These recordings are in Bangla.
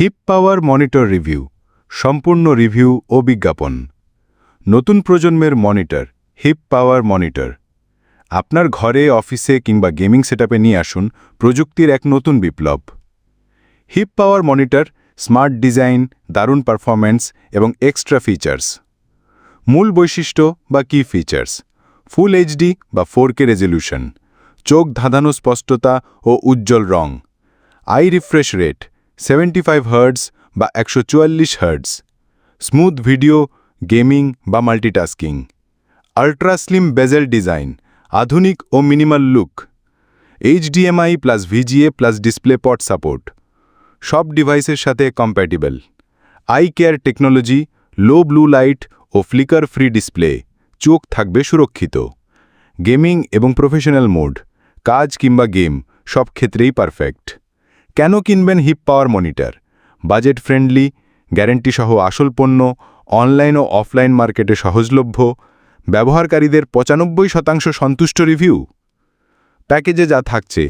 হিপ পাওয়ার মনিটর রিভিউ, সম্পূর্ণ রিভিউ ও বিজ্ঞাপন। নতুন প্রজন্মের মনিটর, হিপ পাওয়ার মনিটর। আপনার ঘরে, অফিসে কিংবা গেমিং সেটআপে নিয়ে আসুন প্রযুক্তির এক নতুন বিপ্লব। Hip power monitor, smart design, দারুণ পারফরম্যান্স এবং এক্সট্রা ফিচার্স। মূল বৈশিষ্ট্য বা কি ফিচার্স? ফুল এইচডি বা ফোর কে রেজলিউশন। চোখ ধাঁধানো স্পষ্টতা ও উজ্জ্বল রং। High refresh rate. Seventy five hertz বা একশো চুয়াল্লিশ হার্ডস স্মুথ ভিডিও গেমিং বা multitasking ultra slim bezel design আধুনিক ও minimal look HDMI plus VGA plus display port support সব ডিভাইসের সাথে compatible eye care technology low blue light ও ফ্লিকার ফ্রি ডিসপ্লে চোখ থাকবে সুরক্ষিত। গেমিং এবং প্রফেশনাল মোড কাজ কিংবা গেম সব ক্ষেত্রেই পারফেক্ট কেন কিনবেন hip power monitor? Budget friendly guarantee সহ আসল পণ্য, অনলাইন ও অফলাইন মার্কেটে সহজলভ্য, ব্যবহারকারীদের পঁচানব্বই শতাংশ সন্তুষ্ট রিভিউ? প্যাকেজে যা থাকছে,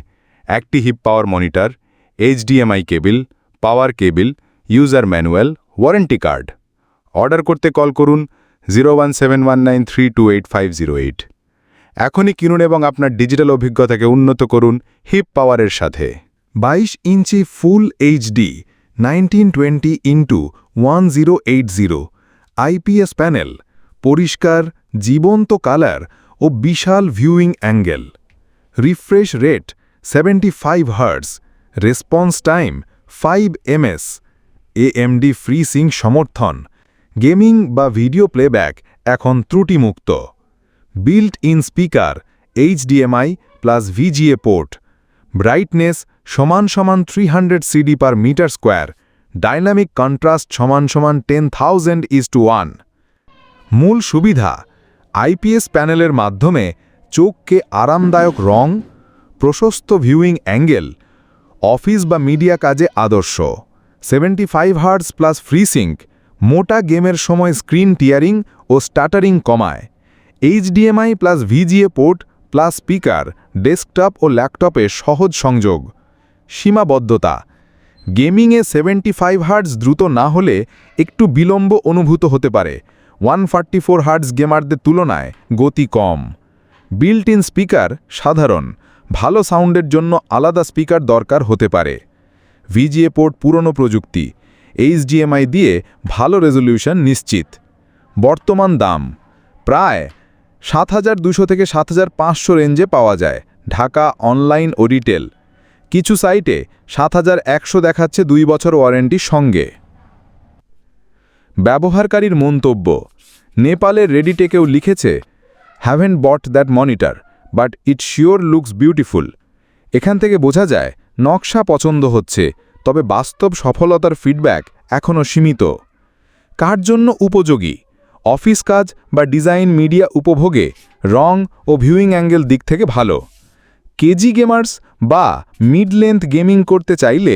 একটি hip power monitor, HDMI cable, power cable, user manual, warranty card. Order করতে কল করুন জিরো এখনই কিনুন এবং আপনার ডিজিটাল অভিজ্ঞতাকে উন্নত করুন হিপ পাওয়ারের সাথে। বাইশ ইঞ্চি full HD, nineteen twenty into one zero eight zero IPS panel, পরিষ্কার, জীবন্ত কালার ও বিশাল viewing angle. Refresh rate seventy five hertz response time five ms AMD free sync সমর্থন। গেমিং বা ভিডিও প্লেব্যাক এখন ত্রুটিমুক্ত। Built in speaker, HDMI plus VGA port. Brightness সমান সমান three hundred cd per metre square dynamic contrast সমান সমান ten thousand is to one মূল সুবিধা আইপিএস প্যানেলের মাধ্যমে চোখকে আরামদায়ক রং, প্রশস্ত ভিউইং অ্যাঙ্গেল অফিস বা মিডিয়া কাজে আদর্শ। Seventy five hertz plus freesync মোটা গেমের সময় স্ক্রিন টিয়ারিং ও স্টাটারিং কমায়। HDMI plus VGA port plus speaker desktop ও ল্যাপটপে সহজ সংযোগ। সীমাবদ্ধতা। গেমিংয়ে সেভেন্টি ফাইভ হার্টস দ্রুত না হলে একটু বিলম্ব অনুভূত হতে পারে। ওয়ান ফার্টি ফোর হার্টস গেমারদের তুলনায় গতি কম। বিল্ট ইন স্পিকার সাধারণ। ভালো সাউন্ডের জন্য আলাদা স্পিকার দরকার হতে পারে। ভিজিএ পোর্ট পুরনো প্রযুক্তি। এইচডিএমআই দিয়ে ভালো রেজলিউশন নিশ্চিত। বর্তমান দাম। প্রায় সাত হাজার দুশো থেকে সাত হাজার পাঁচশো রেঞ্জে পাওয়া যায়। ঢাকা অনলাইন ও রিটেল কিছু সাইটে সাত হাজার একশো দেখাচ্ছে দুই বছর ওয়ারেন্টির সঙ্গে। ব্যবহারকারীর মন্তব্য, নেপালের রেডিটেকেও লিখেছে, haven't bought that monitor, but it sure looks beautiful. এখান থেকে বোঝা যায়, নকশা পছন্দ হচ্ছে, তবে বাস্তব সফলতার ফিডব্যাক এখনও সীমিত। কার জন্য উপযোগী? অফিস কাজ বা ডিজাইন মিডিয়া উপভোগে রং ও ভিউইং অ্যাঙ্গেল দিক থেকে ভালো। কেজি গেমার্স বা মিড লেন্থ গেমিং করতে চাইলে